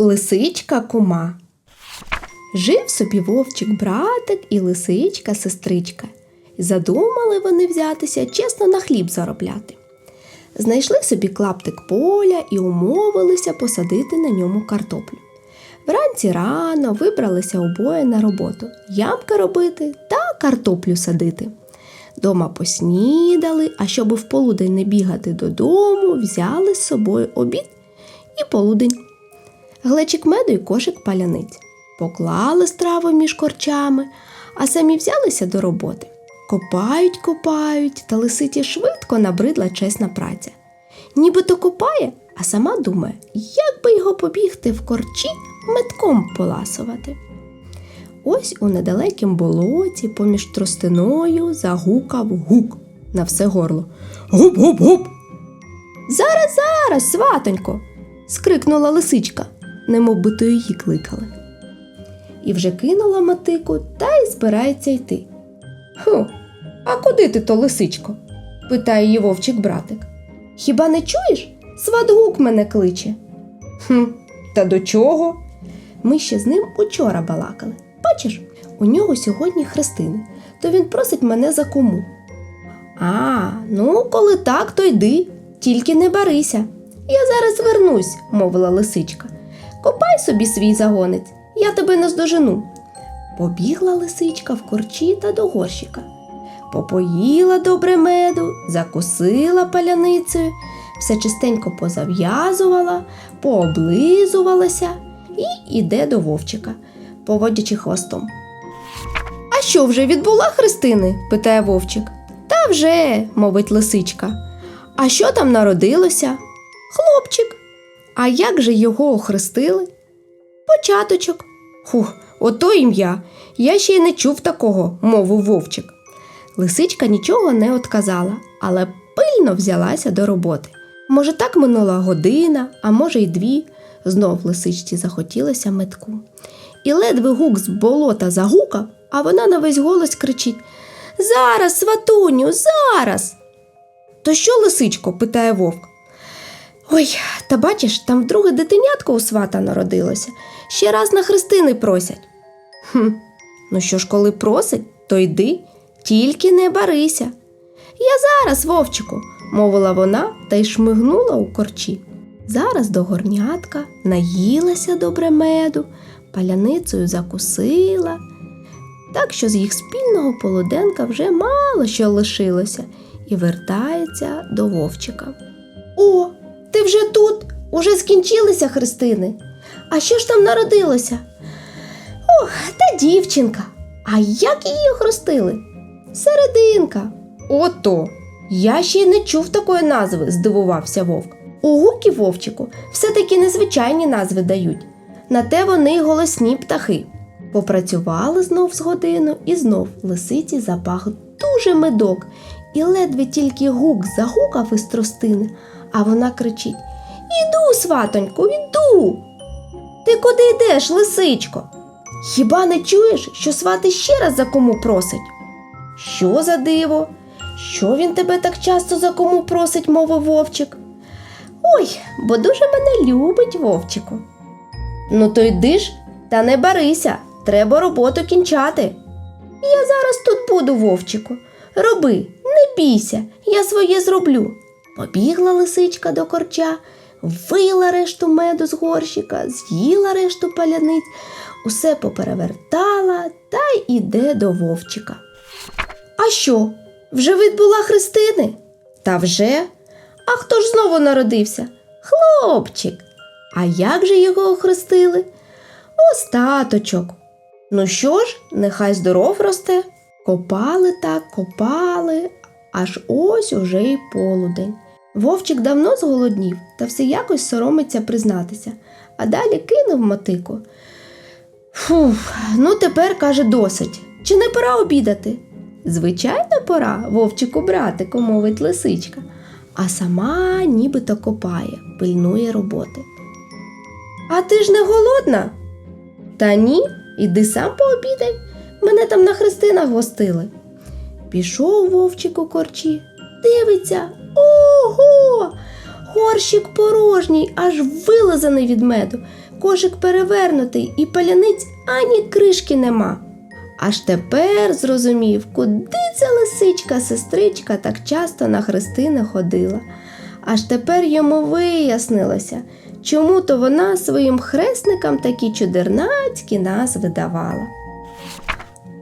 Лисичка кума. Жив собі вовчик братик і лисичка сестричка. Задумали вони взятися чесно на хліб заробляти. Знайшли собі клаптик поля і умовилися посадити на ньому картоплю. Вранці рано вибралися обоє на роботу ямки робити та картоплю садити. Дома поснідали, а щоби в полудень не бігати додому, взяли з собою обід і полудень глечик меду і кошик паляниць. Поклали страву між корчами, а самі взялися до роботи. Копають, копають, та лиситі швидко набридла чесна праця. Нібито копає, а сама думає, як би його побігти в корчі метком поласувати. Ось у недалекім болоті поміж тростиною загукав гук на все горло. Гуп-гуп-гуп. Зараз, зараз, сватонько. скрикнула лисичка, немов би то її кликали. І вже кинула мотику та й збирається йти. Ху, а куди ти то, лисичко? питає її вовчик братик. Хіба не чуєш? Сватгук мене кличе. Хм, та до чого? Ми ще з ним учора балакали. Бачиш, у нього сьогодні хрестини, то він просить мене за кому. А, ну, коли так, то йди, тільки не барися. Я зараз вернусь, мовила лисичка. Копай собі свій загонець, я тебе наздожену. Побігла лисичка в корчі та до горщика. Попоїла добре меду, закусила паляницею, все чистенько позав'язувала, пооблизувалася і іде до вовчика, поводячи хвостом. А що вже відбула Христини? питає вовчик. Та вже, мовить лисичка. А що там народилося? Хлопчик. А як же його охрестили? Початочок. Хух, ото ім'я. Я ще й не чув такого, мовив вовчик. Лисичка нічого не отказала, але пильно взялася до роботи. Може, так минула година, а може, й дві. Знов лисичці захотілося метку. І ледве гук з болота загукав, а вона на весь голос кричить Зараз, сватуню, зараз. То що, лисичко? питає вовк. Ой, та бачиш, там вдруге дитинятко у свата народилося. Ще раз на хрестини просять. Хм, ну що ж, коли просить, то йди, тільки не барися. Я зараз, вовчику, мовила вона та й шмигнула у корчі. Зараз до горнятка наїлася добре меду, паляницею закусила, так що з їх спільного полуденка вже мало що лишилося, і вертається до вовчика. Ти вже тут? Уже скінчилися хрестини. А що ж там народилося? Ох, та дівчинка. А як її охрестили? Серединка. Ото. Я ще й не чув такої назви, здивувався вовк. У гуки вовчику все-таки незвичайні назви дають. На те вони голосні птахи. Попрацювали знов з годину і знов лисиці запах дуже медок, і ледве тільки гук загукав із тростини, а вона кричить Іду, сватоньку, іду. Ти куди йдеш, лисичко? Хіба не чуєш, що свати ще раз за кому просить? Що за диво? Що він тебе так часто за кому просить, мовив вовчик? Ой, бо дуже мене любить вовчику. Ну, то йди ж, та не барися, треба роботу кінчати. Я зараз тут буду, вовчику. Роби, не бійся, я своє зроблю. Побігла лисичка до корча, вила решту меду з горщика, з'їла решту паляниць, усе поперевертала та й іде до вовчика. А що, вже відбула хрестини? Та вже? А хто ж знову народився? Хлопчик. А як же його охрестили? Остаточок. Ну що ж, нехай здоров росте. Копали так, копали, аж ось уже й полудень. Вовчик давно зголоднів та все якось соромиться признатися, а далі кинув мотику. Фух, ну тепер каже досить. Чи не пора обідати? Звичайно, пора, вовчику братику, мовить лисичка, а сама нібито копає, пильнує роботи. А ти ж не голодна? Та ні, іди сам пообідай. Мене там на хрестинах гостили. Пішов вовчик у корчі, дивиться. Ого! Горщик порожній, аж вилизаний від меду, кошик перевернутий і паляниць ані кришки нема. Аж тепер зрозумів, куди ця лисичка сестричка так часто на хрестини ходила. Аж тепер йому вияснилося, чому то вона своїм хресникам такі чудернацькі назви давала.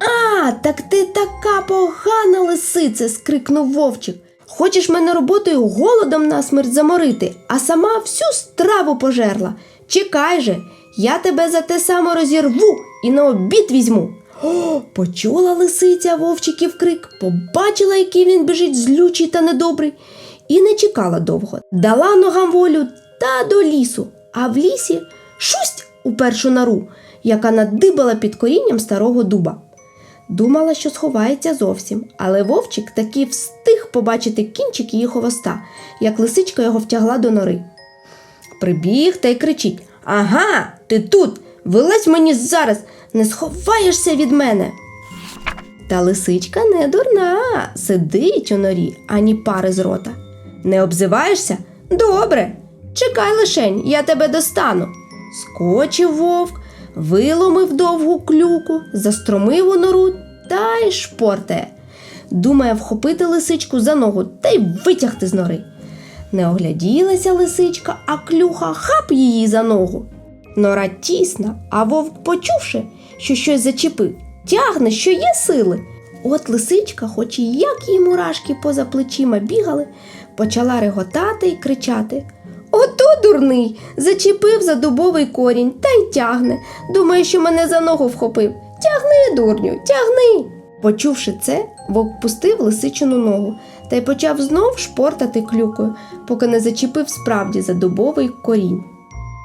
А, так ти така погана лисице, скрикнув вовчик. Хочеш мене роботою голодом насмерть заморити, а сама всю страву пожерла. Чекай же, я тебе за те само розірву і на обід візьму. О, почула лисиця вовчиків крик, побачила, який він біжить злючий та недобрий, і не чекала довго. Дала ногам волю та до лісу, а в лісі шусть у першу нору, яка надибала під корінням старого дуба. Думала, що сховається зовсім, але вовчик таки встиг побачити кінчик її хвоста, як лисичка його втягла до нори. Прибіг та й кричить: Ага, ти тут! Вилазь мені зараз, не сховаєшся від мене. Та лисичка не дурна, сидить у норі, ані пари з рота. Не обзиваєшся? Добре. Чекай лишень, я тебе достану. Скочив вовк, виломив довгу клюку, застромив у нору та й шпортає. Думає вхопити лисичку за ногу та й витягти з нори. Не огляділася лисичка, а клюха хап її за ногу. Нора тісна, а вовк, почувши, що щось зачепив, тягне, що є сили. От лисичка, хоч і як їй мурашки поза плечима бігали, почала реготати й кричати. Ото дурний, зачепив за дубовий корінь та й тягне. Думає, що мене за ногу вхопив. Тягни, дурню, тягни. Почувши це, вовк пустив лисичину ногу та й почав знов шпортати клюкою, поки не зачепив справді за дубовий корінь.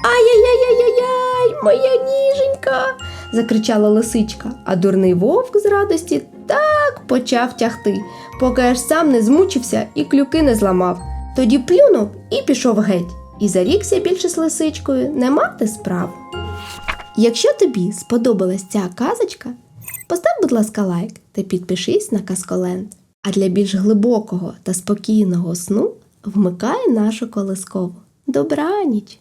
Ай-яй-яй-яй-яй, моя ніженька. закричала лисичка, а дурний вовк з радості так почав тягти, поки аж сам не змучився і клюки не зламав. Тоді плюнув і пішов геть, і зарікся більше з лисичкою не мати справ. Якщо тобі сподобалась ця казочка, постав, будь ласка, лайк та підпишись на Казколенд. А для більш глибокого та спокійного сну вмикай нашу колискову. Добраніч!